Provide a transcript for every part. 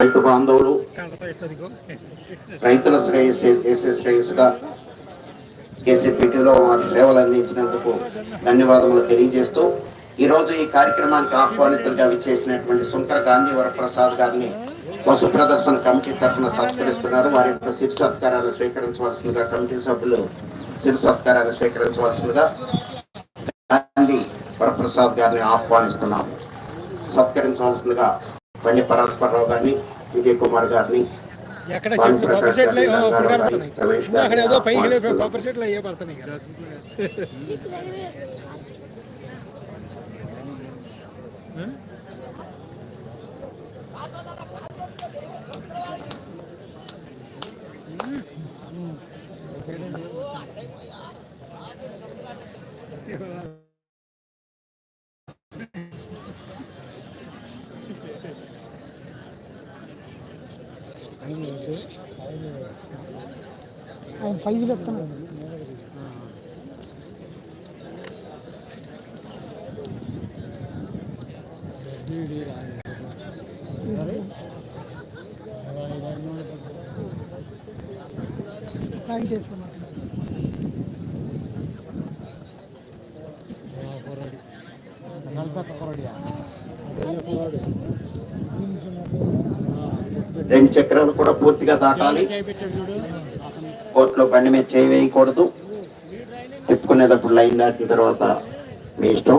రైతు బాంధవులు రైతుల శ్రేయస్సు దేశ శ్రేయస్సుగా కేసీపీటీలో వారి సేవలు అందించినందుకు ధన్యవాదములు తెలియజేస్తూ ఈ రోజు ఈ కార్యక్రమానికి ఆహ్వానితులుగా విచ్చేసినటువంటి శంకర గాంధీ వరప్రసాద్ గారిని పశు ప్రదర్శన కమిటీ తరఫున సత్కరిస్తున్నారు. వారి యొక్క శిరు సత్కారాలు స్వీకరించవలసిందిగా కమిటీ సభ్యులు శిరు సత్కారాలు స్వీకరించవలసిందిగా గాంధీ వరప్రసాద్ గారిని ఆహ్వానిస్తున్నాము. సత్కరించవలసిందిగా బండి పరస్పరరావు గారిని విజయ్ కుమార్ గారిని ఎక్కడ చెట్లు? కొబ్బరి చెట్లు ఏమో ఇప్పుడు కనపడుతున్నాయి అక్కడ ఏదో పైకి లేపే కొబ్బరి చెట్లు అయ్యే పడుతున్నాయి కదా. ఆయన పైకి చెప్తున్నాడు ప్యాకెట్ వేసుకున్నాడు రెండు చక్రాలు కూడా పూర్తిగా దాటాలి. కోర్టులో బండి మీద చేయి వేయకూడదు. తిప్పుకునేటప్పుడు లైన్ దాటిన తర్వాత మీ ఇష్టం.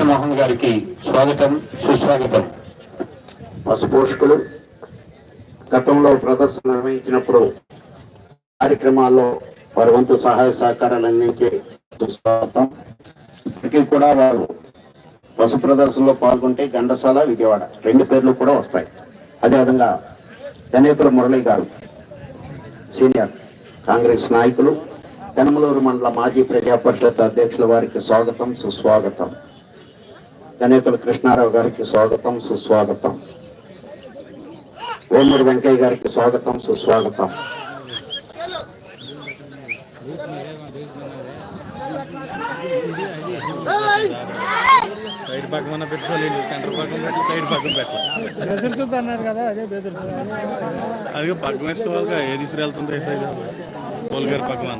కృష్ణమోహన్ గారికి స్వాగతం సుస్వాగతం. పశుపోషకులు గతంలో ప్రదర్శన నిర్వహించినప్పుడు కార్యక్రమాల్లో వారి వంతు సహాయ సహకారాలు అందించే సుస్వాగతం. ఇప్పటికీ కూడా వారు పశు ప్రదర్శనలో పాల్గొంటే గండసాల విజయవాడ రెండు పేర్లు కూడా వస్తాయి. అదేవిధంగా ధనేతుల మురళి గారు సీనియర్ కాంగ్రెస్ నాయకులు కనమలూరు మండల మాజీ ప్రజాపరిషత్ అధ్యక్షుల వారికి స్వాగతం సుస్వాగతం. గణేతుల కృష్ణారావు గారికి స్వాగతం సుస్వాగతం. ఓమూరు వెంకయ్య గారికి స్వాగతం సుస్వాగతం. సైడ్ పక్కన పెట్టుకోవాలి సెంటర్ పక్కన పెట్టి సైడ్ పక్కన పెట్టాలి అన్నారు కదా అదే బెదురుతుంది అది పక్కన వేసుకోవాలి ఏది ఇసురు వెళ్తుంది అయితే పోల్గారు పక్కన.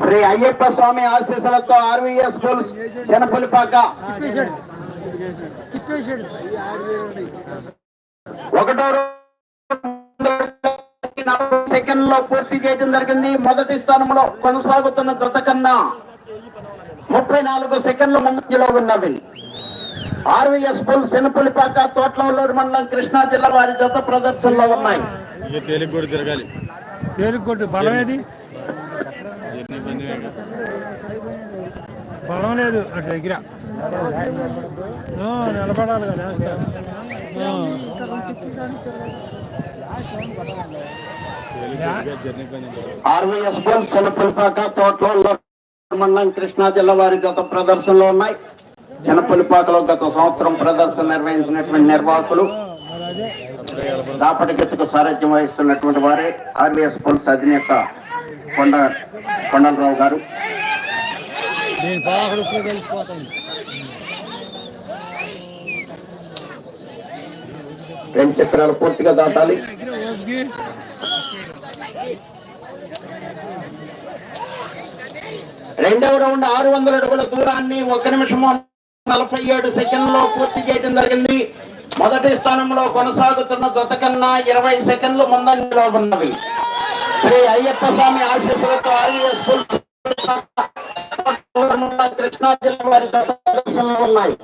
శ్రీ అయ్యప్ప స్వామి ఆశీస్సులతో ఆర్వీఎస్ బుల్స్ శనపల్లిపాక తిప్పేసాడు ఒకటో నలభై సెకండ్లో పూర్తి చేయడం జరిగింది. మొదటి స్థానంలో కొనసాగుతున్న జత కన్నా ముప్పై నాలుగు సెకండ్ల ముందులో ఉన్నవి ఆర్వీఎస్ పుల్ శనపులిపాక తోట్లవల్లూరు మండలం కృష్ణా జిల్లా వారి జత ప్రదర్శనలో ఉన్నాయి. ఇక తేలిక కూడా తిరగాలి. తేలికొట్టు బలం ఏది. బలం లేదు. అటు దగ్గర. నిలబడాలి కదా. ఆర్వీఎస్ పుల్ శనపులిపాక తోట్లవల్లూరు మండలం కృష్ణా జిల్లా వారి జత ప్రదర్శనలో ఉన్నాయి. చిన్నపల్లిపాకలో గత సంవత్సరం ప్రదర్శన నిర్వహించినటువంటి నిర్వాహకులు దాపటికెత్తుకు సారథ్యం వహిస్తున్నటువంటి వారే ఆర్వీఎస్ పోలీస్ అధినేత కొండ కొండలరావు గారు. రెండు చక్రాలు పూర్తిగా దాటాలి. రెండవ రౌండ్ ఆరు వందల అడుగుల దూరాన్ని ఒక నిమిషము నలభై ఏడు సెకండ్లో పూర్తి చేయడం జరిగింది. మొదటి స్థానంలో కొనసాగుతున్న జత కన్నా ఇరవై సెకండ్లు ముందంజలో ఉన్నవి. శ్రీ అయ్యప్ప స్వామి ఆశీస్సులతో ఆర్వీఎస్ కృష్ణా జిల్లా వారి జత ప్రదర్శనలో ఉన్నాయి.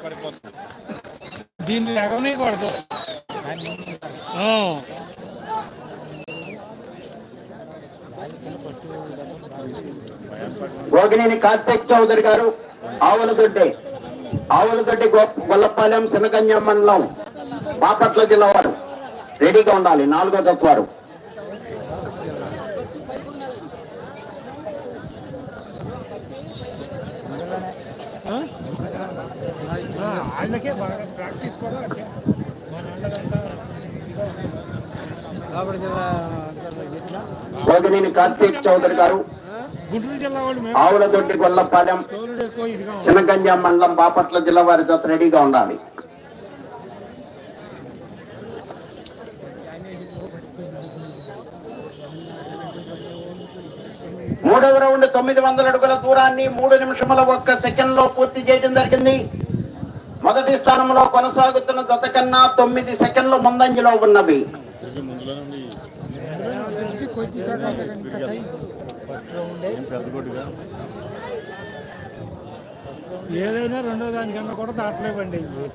దీన్ని ఎగరనీ కొడదు గోగినేని కార్తీక్ చౌదరి గారు ఆవులదొడ్డి ఆవులదొడ్డి గో- గొల్లపాలెం శనగంజ మండలం బాపట్ల జిల్లా వారు. రెడీగా ఉండాలి నాలుగో జత వారు. వాళ్ళకే బాగా ప్రాక్టీస్ కూడా అంటే మన వాళ్ళకంతా బాపట్ల జిల్లా జిల్లా గోగినేని కార్తీక్ చౌదరి గారు మేము. ఆవులదొడ్డి గొల్లపాలెం చిన్నగంజాం మండలం బాపట్ల జిల్లా వారి జత రెడీగా ఉండాలి. మూడవ రౌండ్ తొమ్మిది వందల అడుగుల దూరాన్ని మూడు నిమిషముల ఒక్క సెకండ్లో పూర్తి చేయడం జరిగింది. మొదటి స్థానంలో కొనసాగుతున్న జత కన్నా తొమ్మిది సెకండ్లు ముందంజలో ఉన్నవి. తిరిగి ఏదైనా రెండో దానికన్నా కూడా దాటలేవండి ఇవి.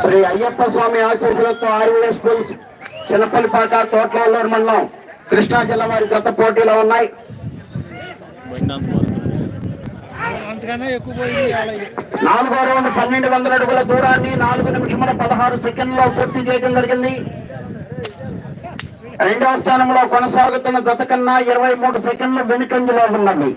శ్రీ అయ్యప్ప స్వామి ఆశీస్సులతో ఆర్వీఎస్ స్కూల్స్ చిన్నపల్లిపాక తోటలూరు మండలం కృష్ణా జిల్లా వారి జత పోటీలో ఉన్నాయి. నాలుగో రౌండ్ పన్నెండు వందల అడుగుల దూరాన్ని నాలుగు నిమిషముల పదహారు సెకండ్లో పూర్తి చేయడం జరిగింది. రెండవ స్థానంలో కొనసాగుతున్న జత కన్నా ఇరవై మూడు సెకండ్లు వెనుకంజలో ఉన్నవి.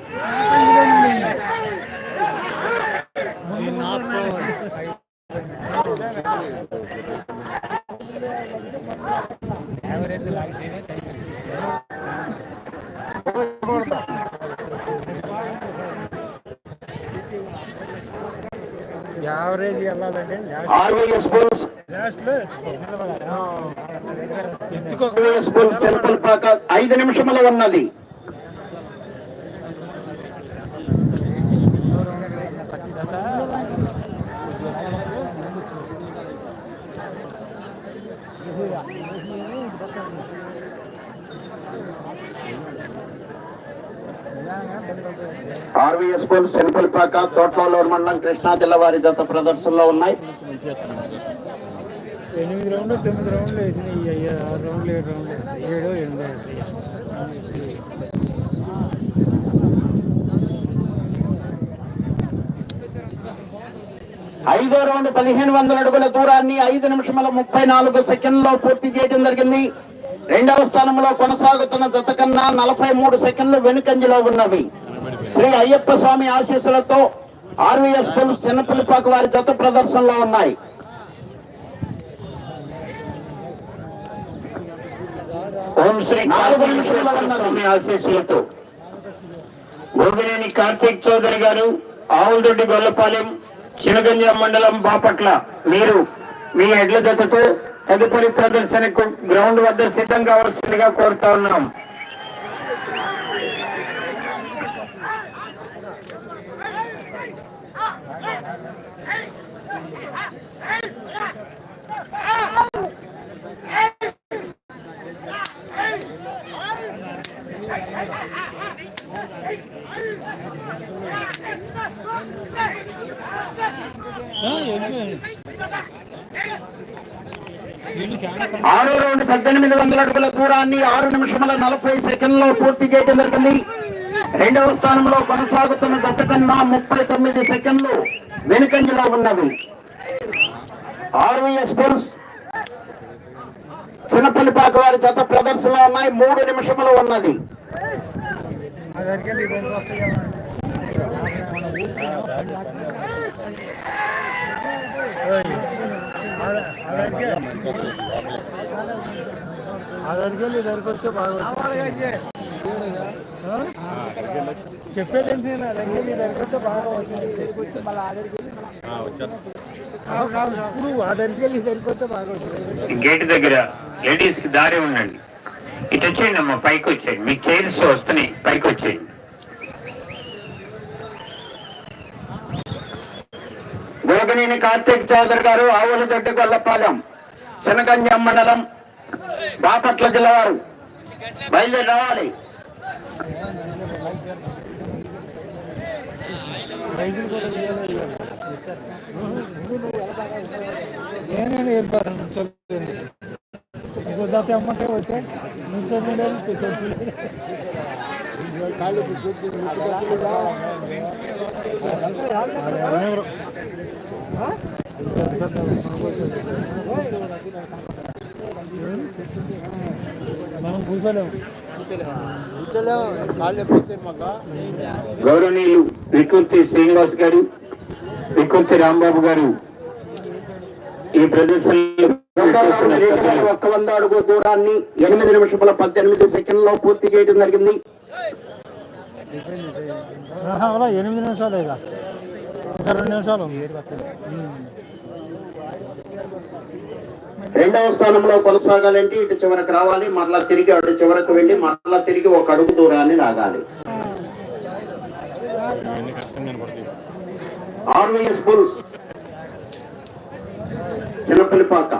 యావరేజ్ వెళ్ళాలంటే ఆర్వీఎస్ ఎత్తుకో చిన్నపల్లిపాక ఐదు నిమిషములు ఉన్నది. ఆర్వీఎస్ స్కూల్స్ చిన్నపల్లిపాక తోటలూరు మండలం కృష్ణా జిల్లా వారి జత ప్రదర్శనలో ఉన్నాయి. ఎనిమిది రౌండ్లు తొమ్మిది రౌండ్లు వేసినాయి ఈ అయ్యా. ఆరు రౌండ్లు ఏడు రౌండ్లు. ఏడు ఎనిమిది అవుతాయి. ఐదో రౌండ్ పదిహేను వందల అడుగుల దూరాన్ని ఐదు నిమిషముల ముప్పై నాలుగు సెకండ్లో పూర్తి చేయడం జరిగింది. రెండవ స్థానంలో కొనసాగుతున్న జత కన్నా నలభై మూడు సెకండ్లు వెనుకంజలో ఉన్నవి. శ్రీ అయ్యప్ప స్వామి ఆశీస్సులతో ఆర్వీఎస్ పులుస్ చిన్నపల్లిపాక వారి జత ప్రదర్శనలో ఉన్నాయి. ఓం శ్రీ స్వామి ఆశీస్సులతో. గోగినేని కార్తీక్ చౌదరి గారు ఆవులదొడ్డి గొల్లపాలెం చినగంజ మండలం బాపట్ల. మీరు మీ ఎడ్ల జతతో తదుపరి ప్రదర్శనకు గ్రౌండ్ వద్ద సిద్ధం కావాల్సిందిగా కోరుతా ఉన్నాం ఆ, ఎనిమిది. వీళ్ళు చాలా కష్టం. ఆరు రెండు పద్దెనిమిది వందల అడుగుల దూరాన్ని ఆరు నిమిషముల నలభై సెకండ్లో పూర్తి చేయడం జరిగింది. రెండవ స్థానంలో కొనసాగుతున్న దశ కన్నా ముప్పై తొమ్మిది సెకండ్లు వెనుకంజలో ఉన్నవి. ఆర్వీఎస్ పుల్స్ చిన్నపల్లిపాక వారి జత ప్రదర్శనలో ఉన్నాయి. మూడు నిమిషములు ఉన్నది. ఆ దగ్గరికి వెళ్ళి రెండు బాగా చెప్పేది ఏంటి బాగా వచ్చింది. ఆ, బాగా వచ్చింది. గేట్ దగ్గర లేడీస్కి దారి ఉండండి. ఇటు వచ్చేయండి అమ్మా పైకి వచ్చేయండి. మీకు చైర్స్ వస్తున్నాయి పైకి వచ్చేయండి. గోగనేని కార్తీక్ చౌదరి గారు ఆవులదొడ్డి గొల్లపాలెం శనగంజం మండలం బాపట్ల జిల్లా వారు. బయలుదేరి రావాలి. నేనే ఏర్పడను చెప్పండి ఇంకో జాతి అమ్మంటే వచ్చే నుంచో మనం కూర్చోలేము. గౌరవనీయులు వికృతి శ్రీనివాస్ గారు వికృతి రాంబాబు గారు ఈ ప్రదర్శనలో ఒక్క వంద అడుగు దూరాన్ని ఎనిమిది నిమిషముల పద్దెనిమిది సెకండ్లో పూర్తి చేయడం జరిగింది. ఎనిమిది నిమిషాలు రెండు నిమిషాలు. రెండవ స్థానంలో కొనసాగాలంటే ఇటు చివరకు రావాలి మరలా తిరిగి అటు చివరకు వెళ్ళి మరలా తిరిగి ఒక అడుగు దూరాన్ని లాగాలి. RVS bulls Chinnapallipaka.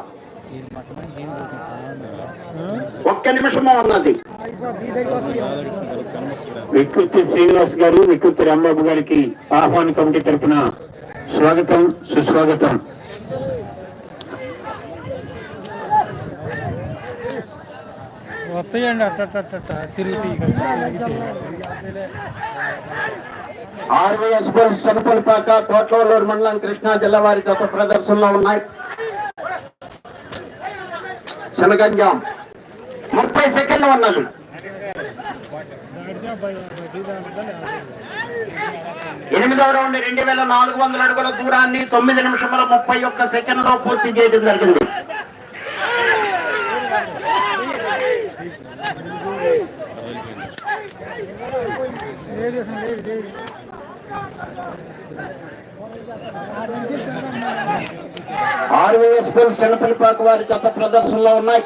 ఒక్క నిమిషము ఉన్నది. వికృతి శ్రీనివాస్ గారు వికృతి రాంబాబు గారికి ఆహ్వాన కమిటీ తరపున స్వాగతం సుస్వాగతం. వస్తాయండి. అట్ట తిరుగుతాయి ఆర్వీఎస్ బుల్స్ చిన్నపల్లిపాక తోటలూరు మండలం కృష్ణా జిల్లా వారి గత ప్రదర్శనలో ఉన్నాయి. శనగంజాం. ముప్పై సెకండ్లు ఉన్నది. ఎనిమిదవ రౌండ్ రెండు వేల నాలుగు వందల అడుగుల దూరాన్ని తొమ్మిది నిమిషముల ముప్పై ఒక్క సెకండ్లో పూర్తి చేయడం జరిగింది. ఆర్వీఎస్ బుల్ చిన్నపల్లిపాక వారి జత ప్రదర్శనలో ఉన్నాయి.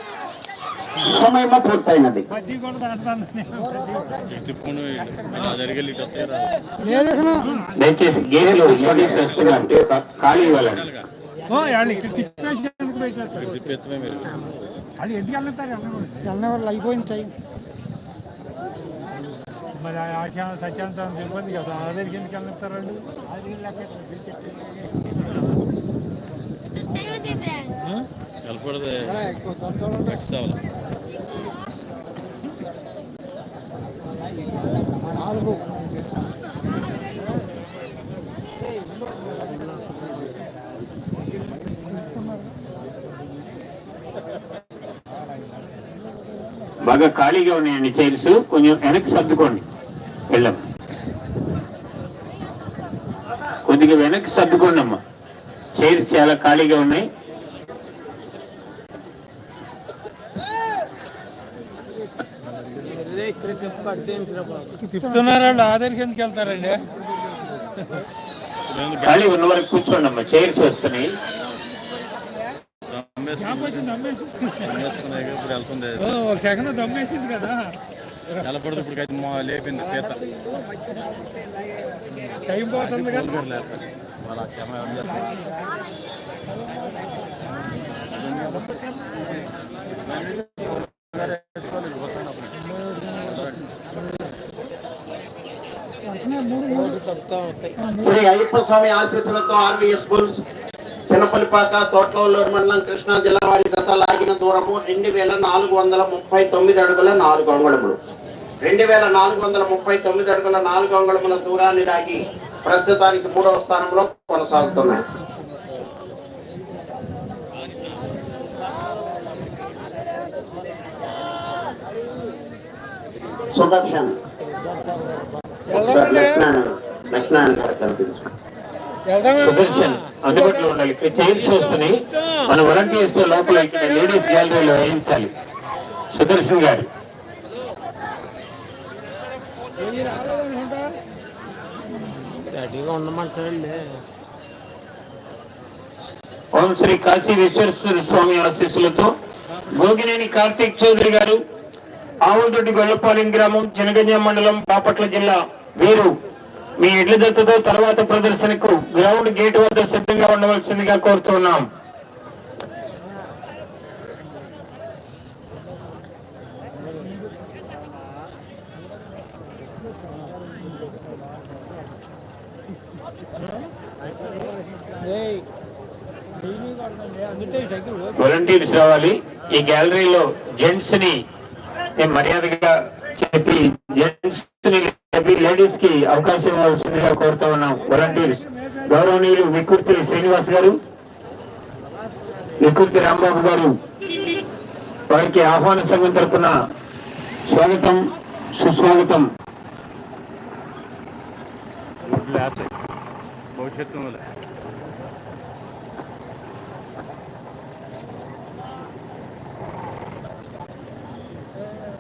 సమయం పూర్తయినది. దయచేసి ఖాళీ ఇవ్వాలండి. ఎందుకు మరి ఆఖ్యాన సత్యాంతం ఇబ్బంది కదా. ఆదరికి ఎందుకు వెళ్తారండి కలపడదు నాలుగు బాగా ఖాళీగా ఉన్నాయండి చైర్స్. కొంచెం వెనక్కి సర్దుకోండి. వెళ్ళం. కొద్దిగా వెనక్కి సర్దుకోండి అమ్మా చైర్స్ చాలా ఖాళీగా ఉన్నాయి. తిప్పుతున్నారు వాళ్ళు ఆధార్కి ఎందుకు వెళ్తారండి? ఖాళీ ఉన్న వరకు కూర్చోండి అమ్మా చైర్స్ వస్తున్నాయి. ఒక సెకండ్ దమ్మేసింది కదా. నిలబడదు ఇప్పుడు లేపింది పీత టైం పోతుంది వాళ్ళ క్షమ శ్రీ అయ్యప్ప స్వామి ఆశీస్సులతో ఆర్వీఎస్ బుల్స్ చిన్నపల్లిపాక తోటలూరు మండలం కృష్ణా జిల్లా వారి జత లాగిన దూరము రెండు వేల నాలుగు వందల ముప్పై తొమ్మిది అడుగుల నాలుగు అంగుళములు. రెండు వేల నాలుగు వందల ముప్పై తొమ్మిది అడుగుల నాలుగు అంగుళముల దూరాన్ని లాగి ప్రస్తుతానికి మూడవ స్థానంలో కొనసాగుతున్నాయి. సుదర్శన్. అందుబాటులో ఉండాలి. ఇక్కడ చైర్స్ వస్తున్నాయి. మన వాలంటీర్స్తో లోపల ఇక్కడ లేడీస్ గ్యాలరీలో వేయించాలి. సుదర్శన్ గారు. రెడీగా ఉండమంటారండి. ఓం శ్రీ కాశీ విశ్వేశ్వర స్వామి ఆశీస్సులతో భోగినేని కార్తీక్ చౌదరి గారు ఆవులతోటి గొల్లపాలెం గ్రామం జనగంజం మండలం బాపట్ల జిల్లా వీరు మీ ఎడ్ల దత్తతో తర్వాత ప్రదర్శనకు గ్రౌండ్ గేట్ వద్ద సిద్ధంగా ఉండవలసిందిగా కోరుతున్నాం. వాలంటీర్స్ రావాలి. ఈ గ్యాలరీలో జెంట్స్ని మర్యాదగా చెప్పి జెంట్స్ని చెప్పి లేడీస్కి అవకాశం ఇవ్వాల్సిందిగా కోరుతా ఉన్నాం వాలంటీర్స్ గౌరవనీయులు వికృతి శ్రీనివాస్ గారు వికృతి రాంబాబు గారు వారికి ఆహ్వాన సంఘం తరపున స్వాగతం సుస్వాగతం. భవిష్యత్తు